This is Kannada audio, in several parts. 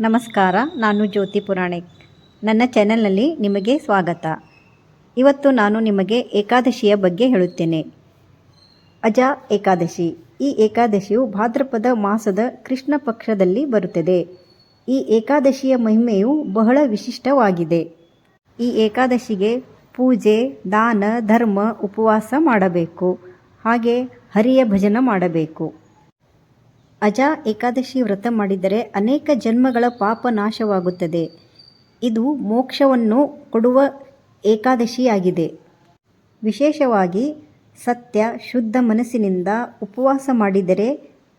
ನಮಸ್ಕಾರ, ನಾನು ಜ್ಯೋತಿ ಪುರಾಣಿಕ್ ನನ್ನ ಚಾನೆಲ್ನಲ್ಲಿ ನಿಮಗೆ ಸ್ವಾಗತ. ಇವತ್ತು ನಾನು ನಿಮಗೆ ಏಕಾದಶಿಯ ಬಗ್ಗೆ ಹೇಳುತ್ತೇನೆ. ಅಜ ಏಕಾದಶಿ. ಈ ಏಕಾದಶಿಯು ಭಾದ್ರಪದ ಮಾಸದ ಕೃಷ್ಣ ಪಕ್ಷದಲ್ಲಿ ಬರುತ್ತದೆ. ಈ ಏಕಾದಶಿಯ ಮಹಿಮೆಯು ಬಹಳ ವಿಶಿಷ್ಟವಾಗಿದೆ. ಈ ಏಕಾದಶಿಗೆ ಪೂಜೆ, ದಾನ, ಧರ್ಮ, ಉಪವಾಸ ಮಾಡಬೇಕು. ಹಾಗೆ ಹರಿಯ ಭಜನ ಮಾಡಬೇಕು. ಅಜ ಏಕಾದಶಿ ವ್ರತ ಮಾಡಿದರೆ ಅನೇಕ ಜನ್ಮಗಳ ಪಾಪ ನಾಶವಾಗುತ್ತದೆ. ಇದು ಮೋಕ್ಷವನ್ನು ಕೊಡುವ ಏಕಾದಶಿಯಾಗಿದೆ. ವಿಶೇಷವಾಗಿ ಸತ್ಯ ಶುದ್ಧ ಮನಸ್ಸಿನಿಂದ ಉಪವಾಸ ಮಾಡಿದರೆ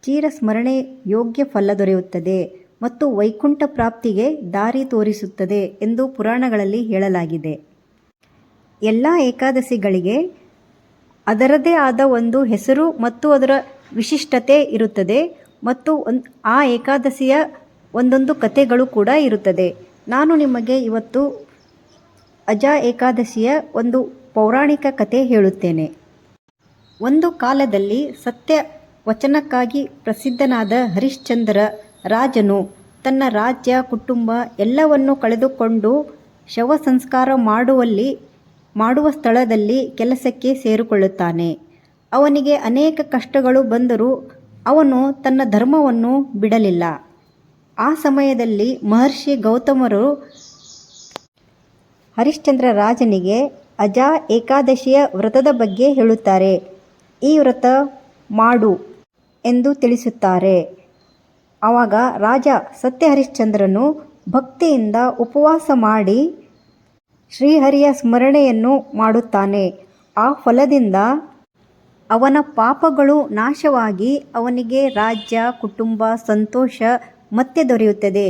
ಚಿರಸ್ಮರಣೆ ಯೋಗ್ಯ ಫಲ ದೊರೆಯುತ್ತದೆ ಮತ್ತು ವೈಕುಂಠ ಪ್ರಾಪ್ತಿಗೆ ದಾರಿ ತೋರಿಸುತ್ತದೆ ಎಂದು ಪುರಾಣಗಳಲ್ಲಿ ಹೇಳಲಾಗಿದೆ. ಎಲ್ಲ ಏಕಾದಶಿಗಳಿಗೆ ಅದರದೇ ಆದ ಒಂದು ಹೆಸರು ಮತ್ತು ಅದರ ವಿಶಿಷ್ಟತೆ ಇರುತ್ತದೆ. ಮತ್ತು ಒಂದು ಆ ಏಕಾದಶಿಯ ಒಂದೊಂದು ಕಥೆಗಳು ಕೂಡ ಇರುತ್ತದೆ. ನಾನು ನಿಮಗೆ ಇವತ್ತು ಅಜ ಏಕಾದಶಿಯ ಒಂದು ಪೌರಾಣಿಕ ಕತೆ ಹೇಳುತ್ತೇನೆ. ಒಂದು ಕಾಲದಲ್ಲಿ ಸತ್ಯ ವಚನಕ್ಕಾಗಿ ಪ್ರಸಿದ್ಧನಾದ ಹರಿಶ್ಚಂದ್ರ ರಾಜನು ತನ್ನ ರಾಜ್ಯ, ಕುಟುಂಬ ಎಲ್ಲವನ್ನು ಕಳೆದುಕೊಂಡು ಶವ ಸಂಸ್ಕಾರ ಮಾಡುವಲ್ಲಿ ಮಾಡುವ ಸ್ಥಳದಲ್ಲಿ ಕೆಲಸಕ್ಕೆ ಸೇರಿಕೊಳ್ಳುತ್ತಾನೆ. ಅವನಿಗೆ ಅನೇಕ ಕಷ್ಟಗಳು ಬಂದರೂ ಅವನು ತನ್ನ ಧರ್ಮವನ್ನು ಬಿಡಲಿಲ್ಲ. ಆ ಸಮಯದಲ್ಲಿ ಮಹರ್ಷಿ ಗೌತಮರು ಹರಿಶ್ಚಂದ್ರ ರಾಜನಿಗೆ ಅಜಾ ಏಕಾದಶಿಯ ವ್ರತದ ಬಗ್ಗೆ ಹೇಳುತ್ತಾರೆ. ಈ ವ್ರತ ಮಾಡು ಎಂದು ತಿಳಿಸುತ್ತಾರೆ. ಆವಾಗ ರಾಜ ಸತ್ಯ ಹರಿಶ್ಚಂದ್ರನು ಭಕ್ತಿಯಿಂದ ಉಪವಾಸ ಮಾಡಿ ಶ್ರೀಹರಿಯ ಸ್ಮರಣೆಯನ್ನು ಮಾಡುತ್ತಾನೆ. ಆ ಫಲದಿಂದ ಅವನ ಪಾಪಗಳು ನಾಶವಾಗಿ ಅವನಿಗೆ ರಾಜ್ಯ, ಕುಟುಂಬ, ಸಂತೋಷ ಮತ್ತೆ ದೊರೆಯುತ್ತದೆ.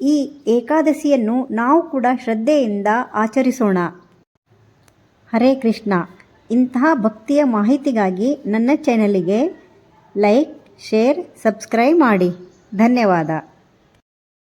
ಈ ಏಕಾದಶಿಯನ್ನು ನಾವು ಕೂಡ ಶ್ರದ್ಧೆಯಿಂದ ಆಚರಿಸೋಣ. ಹರೇ ಕೃಷ್ಣ. ಇಂತಹ ಭಕ್ತಿಯ ಮಾಹಿತಿಗಾಗಿ ನನ್ನ ಚಾನಲಿಗೆ ಲೈಕ್ ಶೇರ್ ಸಬ್ಸ್ಕ್ರೈಬ್ ಮಾಡಿ. ಧನ್ಯವಾದ.